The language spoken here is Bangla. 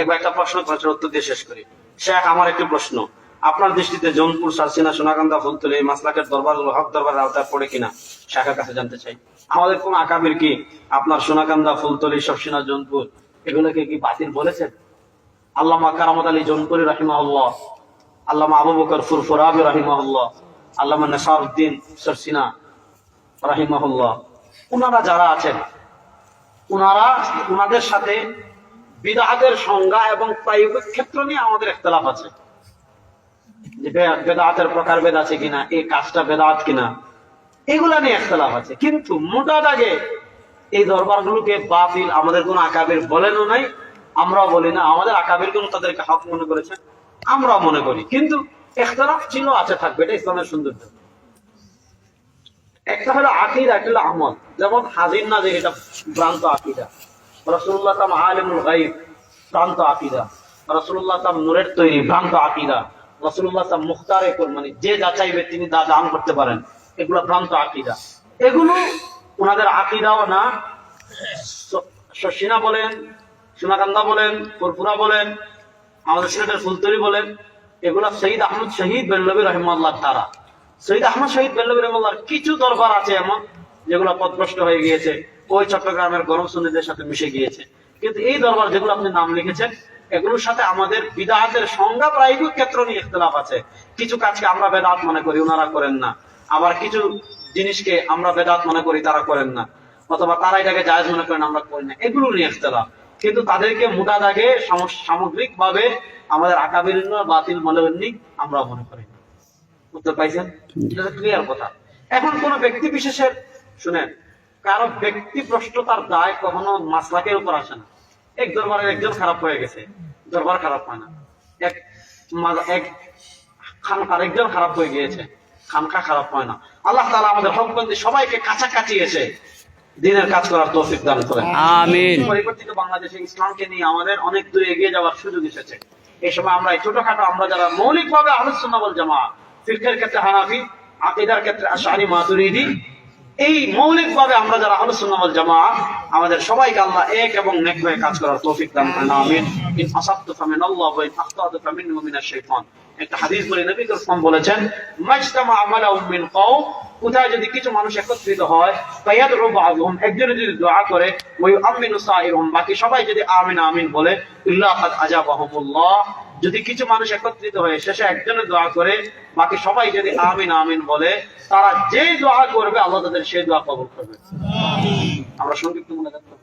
একবার একটা প্রশ্ন প্রশ্নের উত্তর দিয়ে শেষ করি। শেখ আমার একটি প্রশ্ন। আপনার দৃষ্টিতে জৌনপুর সারসিনা সোনাকান্দা ফুলতলি এই মাসলাকের দরবার হক দরবার আওতায় পড়ে কিনা শেখের কাছে জানতে চাই। আমাদের কোন আকাবির কি আপনার সোনাকান্দা ফুলতলি জৌনপুর এগুলোকে কি বাতিল বলেছেন? আল্লামা কারামত আলী জৌনপুরি রাহিমাহুল্লাহ আল্লামা আবু বকর ফুরফুরাবি রাহিমাহুল্লাহ আল্লামা নেসারউদ্দিন সরসিনা রাহিমাহুল্লাহ ওনারা যারা আছেন ওনারা ওনাদের সাথে বিদাতের সংজ্ঞা এবং প্রায়োগিক ক্ষেত্র নিয়ে আমাদের একতলাপ আছে। যে বে- বেদাতের প্রকার বেদ আছে কিনা এই কাজটা বেদাত কিনা, এগুলা নিয়ে একতলাপ আছে। কিন্তু মোটা দাগে এই দরবারগুলোকে বাতিল আমাদের কোন আকাবির বলেনও নাই, আমরাও বলি না। আমাদের আকাবির কোন তাদেরকে হক মনে করেছেন? আমরাও মনে করি। কিন্তু একতলাপ ছিল, আছে, থাকবে। এটা ইসলামের সৌন্দর্য। একটা হলো আকিদা, একটা হলো আমল। যেমন হাজির না যে এটা ভ্রান্ত আকিদা। রসুল্লাহ তাম আলিমুল গাইব ভ্রান্ত আকিদা। রসুল্লাহ তাম নূরের তৈরি, ভ্রান্ত আকিদা। রসুল্লাহ তাম মুখতারে মানে যে যা চাইবে তিনি দা দান করতে পারেন। এগুলো ভ্রান্ত আকিদা। এগুলো ওনাদের আকিদাও না। শশিনা বলেন, সোনাকান্দা বলেন ফুরফুরা বলেন, আমাদের সিলেটের ফুলতরি বলেন, এগুলা শহীদ আহমদ শহীদ বেল্লবী রহমাল্লাহ তারা শহীদ আহমদ শহীদ বেল্লবী রহমাল্লাহর কিছু দরবার আছে এমন যেগুলো পথভ্রষ্ট হয়ে গিয়েছে ওই চট্টগ্রামের গরম সুন্নিদের সাথে মিশে গিয়েছে। কিন্তু এই দরবার যেগুলো আপনি নাম লিখেছেন এগুলোর সাথে আমাদের বিদাতের সংজ্ঞা প্রায়োগিক ক্ষেত্র নিয়ে ইখতলাফ আছে। কিছু কাজকে আমরা বেদাত মনে করি ওনারা করেন না। আবার কিছু জিনিসকে আমরা বেদাত মনে করি তারা করেন না। অথবা তারা এটাকে জায়েজ মনে করেন আমরা করি না। এগুলো নিয়ে ইখতলাফ। কিন্তু তাদেরকে মোটা দাগে সামগ্রিক ভাবে আমাদের আকাবির বাতিল হননি আমরা মনে করি। বুঝতে পাইছেন? এটা ক্লিয়ার কথা। এখন কোন ব্যক্তি বিশেষের শুনেন কারও ব্যক্তি ভ্রষ্টতার দায় কখনো মাসলাকের উপর আসে না। এক দরবারের একজন খারাপ হয়ে গেছে দরবার খারাপ হয় না। এক এক খানকার একজন খারাপ হয়ে গিয়েছে খানকা খারাপ হয় না। আল্লাহ তাআলা আমাদের হকবন্দি সবাইকে কাছাকাছি এসে দিনের কাজ করার তৌফিক দান করেন। আমিন। পরিবর্তিত বাংলাদেশে ইসলামকে নিয়ে আমাদের অনেক দূরে এগিয়ে যাওয়ার সুযোগ এসেছে। এই সময় আমরা এই ছোটখাটো আমরা যারা মৌলিকভাবে আহলুসুন্নাহ ওয়াল জামা ফিরকের ক্ষেত্রে হানাফি আকিদার ক্ষেত্রে আশআরি মাতুরিদি এই মৌলিকভাবে আমরা যারা ওয়াল জামা আমাদের সবাইকে আল্লাহ এক এবং নেক হয়ে কাজ করার তৌফিক দান করেন, আমিন। ইন আসাবতু ফামিনাল্লাহ ওয়া ইন আখতাতু ফামিন্নু মিনাশ শাইতান। একটা হাদিস বলে, নবী করিম বলেছেন মাজতামা আমালাউম মিন কওম কোথায় যদি কিছু মানুষ একত্রিত হয় ফায়াদউ বাযুহুম একজনে যদি দোয়া করে ওই আমিনু সাইরুম বাকি সবাই যদি আমিন আমিন বলে, ইল্লা কাদ আজাবাহুমুল্লাহ যদি কিছু মানুষ একত্রিত হয়ে শেষে একজনের দোয়া করে বাকি সবাই যদি আমিন আমিন বলে, তারা যে দোয়া করবে, আল্লাহ তাদের সেই দোয়া কবর করবে। আমরা সংক্ষিপ্ত মনে রাখতে